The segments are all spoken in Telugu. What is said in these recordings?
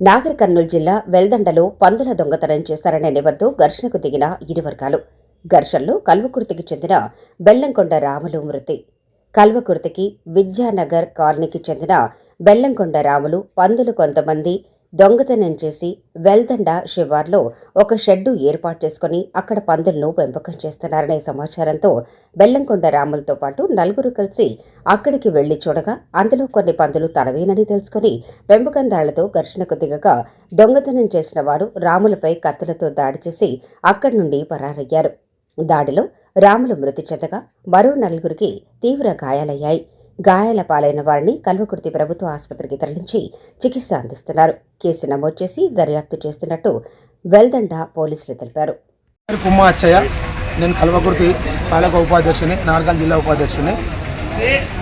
నాగర్ కర్నూలు జిల్లా వెల్దండలో పందుల దొంగతనం చేశారనే నిబంధు ఘర్షణకు దిగిన ఇరు వర్గాలు ఘర్షణలో కల్వకుర్తికి చెందిన బెల్లంకొండ రాములు మృతి. కల్వకుర్తికి విద్యానగర్ కాలనీకి చెందిన బెల్లంకొండ రాములు పందులు కొంతమంది దొంగతనం చేసి వెల్దండ శివార్లో ఒక షెడ్డు ఏర్పాటు చేసుకుని అక్కడ పందులను పెంపకం చేస్తున్నారనే సమాచారంతో బెల్లంకొండ రాములతో పాటు నలుగురు కలిసి అక్కడికి వెళ్ళి చూడగా అందులో కొన్ని పందులు తనవేనని తెలుసుకుని పెంపకందాళ్ళతో ఘర్షణకు దిగగా దొంగతనం చేసిన వారు రాములపై కత్తులతో దాడి చేసి అక్కడి నుండి పరారయ్యారు. దాడిలో రాములు మృతి చెందగా మరో నలుగురికి తీవ్ర గాయాలయ్యాయి. గాయాల పాలైన వారిని కల్వకుర్తి ప్రభుత్వ ఆసుపత్రికి తరలించి చికిత్స అందిస్తున్నారు. కేసు నమోదు చేసి దర్యాప్తు చేస్తున్నట్టు వెల్దండ పోలీసులు తెలిపారు. అచ్చయ్య నేను కల్వకుర్తి పాలక ఉపాధ్యక్షుని నార్గల్ జిల్లా ఉపాధ్యక్షుని.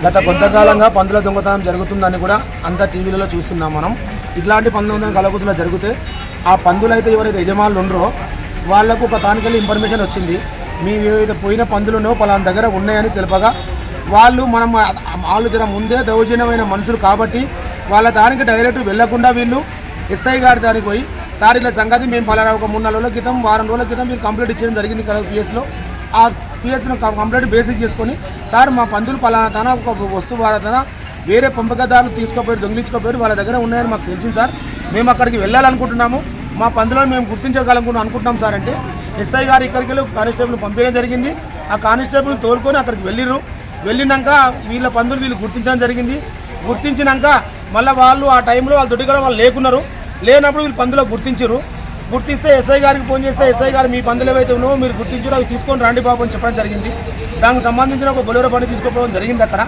గత కొంతకాలంగా పందుల దొంగతనం జరుగుతుందని కూడా అంతా టీవీలలో చూస్తున్నాం మనం. ఇట్లాంటి పందుల దొంగతనం కలవకుర్తిలో జరిగితే ఆ పందులు అయితే ఎవరైతే యజమానులు ఉండరో వాళ్ళకు ఒక తానికెళ్ళి ఇన్ఫర్మేషన్ వచ్చింది. మీ ఏవైతే పోయిన పందులను పలానా దగ్గర ఉన్నాయని తెలుపగా వాళ్ళు మనం వాళ్ళు జర ముందే దౌర్జన్యమైన మనుషులు కాబట్టి వాళ్ళ దానికి డైరెక్ట్ వెళ్ళకుండా వీళ్ళు ఎస్ఐ గారి దానికి పోయి సార్ ఇలా సంగతి మేము పలానా ఒక మూడు నాలుగు రోజుల క్రితం వారం రోజుల క్రితం మీరు కంప్లీట్ ఇచ్చేయడం జరిగింది కదా పిఎస్లో ఆ పిఎస్ను కంప్లీట్ బేసిక్ చేసుకొని సార్ మా పందులు పలానా తన ఒక వస్తువు వాళ్ళ తన వేరే పంపకదారులు తీసుకోపోయారు దొంగిలించుకోపోయారు వాళ్ళ దగ్గర ఉన్నాయని మాకు తెలిసింది సార్. మేము అక్కడికి వెళ్ళాలనుకుంటున్నాము. మా పందులను మేము గుర్తించగలనుకుంటున్నాం అనుకుంటున్నాం సార్. అంటే ఎస్ఐ గారు ఇక్కడికి వెళ్ళి కానిస్టేబుల్ పంపించడం జరిగింది. ఆ కానిస్టేబుల్ తోలుకొని అక్కడికి వెళ్ళిర్రు. వెళ్ళినాక వీళ్ళ పందులు వీళ్ళు గుర్తించడం జరిగింది. గుర్తించినాక మళ్ళీ వాళ్ళు ఆ టైంలో వాళ్ళ దొడ్డి కూడా వాళ్ళు లేకున్నారు. లేనప్పుడు వీళ్ళు పందులో గుర్తించారు గుర్తిస్తే ఎస్ఐ గారికి ఫోన్ చేస్తే ఎస్ఐ గారు మీ పందులు ఏవైతే ఉన్నావో మీరు గుర్తించారో అవి తీసుకొని రండి బాబు అని చెప్పడం జరిగింది. దానికి సంబంధించిన ఒక బొలెరో బండి తీసుకోవడం జరిగింది అక్కడ.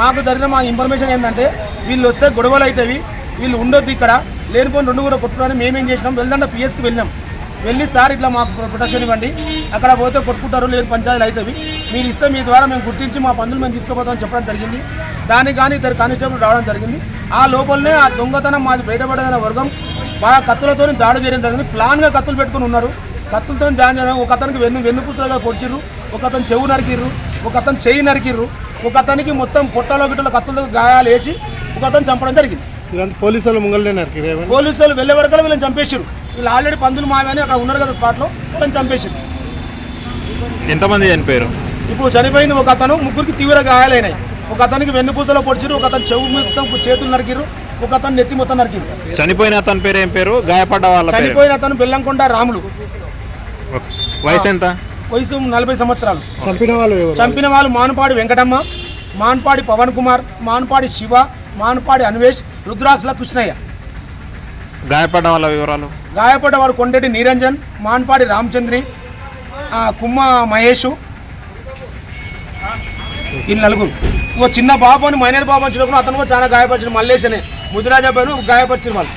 మాకు జరిగిన మా ఇన్ఫర్మేషన్ ఏంటంటే వీళ్ళు వస్తే గొడవలు అవుతాయి. వీళ్ళు ఉండొద్దు ఇక్కడ. లేనిపోయిన రెండు కూడా కొట్టుకోవడానికి మేమేం చేసినాం? వెళ్దాం పిఎస్కి వెళ్ళాం వెళ్ళి సార్ ఇట్లా మాకు ప్రొటెక్షన్ ఇవ్వండి. అక్కడ పోతే కొట్టుకుంటారు లేదు పంచాయతీలు అవుతాయి. మీరు ఇస్తే మీ ద్వారా మేము గుర్తించి మా పందులు మేము తీసుకుపోతామని చెప్పడం జరిగింది. దానికి కానీ ఇద్దరు కానిస్టేబుల్ రావడం జరిగింది. ఆ లోపలనే ఆ దొంగతనం మాది బయటపడిన వర్గం బాగా కత్తులతో దాడి చేయడం జరిగింది. ప్లాన్గా కత్తులు పెట్టుకుని ఉన్నారు. కత్తులతో జాయిన్ చేయడం ఒక అతనికి వెన్ను వెన్నుపూసలుగా పొడిచిర్రు. ఒక అతను చెవు నరికిర్రు. ఒక అతను చెయ్యి నరికిర్రు. ఒక అతనికి మొత్తం పొట్టలో గిట్టలో కత్తులతో గాయాలు వేసి ఒక అతను చంపడం జరిగింది. ఇదంతా పోలీసు వాళ్ళు ముంగల్నే నరికిరు ఏమని? పోలీసు వాళ్ళు వెళ్ళే వరకు వీళ్ళని చంపేసారు వీళ్ళు ఆల్రెడీ పందులు మావని అక్కడ ఉన్నారు కదా స్పాట్లో వాళ్ళని చంపేసారు ఎంతమంది చనిపోయారు? ఇప్పుడు చనిపోయింది ఒక అతను ముగ్గురికి తీవ్ర గాయాలైనాయి. ఒక అతనికి వెన్నుపూసలో పొడిచిరు ఒక అతను చెవు మొత్తం చేతులు నరికిరు ఒక అతను నెత్తి మొత్తం నరికిరు చనిపోయిన అతని పేరు ఏం పేరు? గాయపడ్డ వాళ్ళ పేరు? చనిపోయిన అతను బెల్లంకొండ రాములు. వయసు ఎంత? వయసు నలభై సంవత్సరాలు. చంపిన వాళ్ళు ఎవరు? చంపిన వాళ్ళు మానుపాడి వెంకటమ్మ మానుపాడి పవన్ కుమార్ మానుపాడి శివ మానుపాడి అన్వేష్ రుద్రాక్షల కృష్ణయ్య. గాయపడ్డ వాళ్ళ వివరాలు? గాయపడ్డ వారు కొండేటి నిరంజన్ మాన్పాడి రామచంద్రి కుమ్మ మహేష్ ఈ నలుగురు. ఒక చిన్న బాబు అని మైనర్ బాబు అని అతను కూడా చాలా గాయపరిచిన మల్లేష్ అనే ముదిరాజాబాను పైన గాయపరిచిన వాళ్ళు.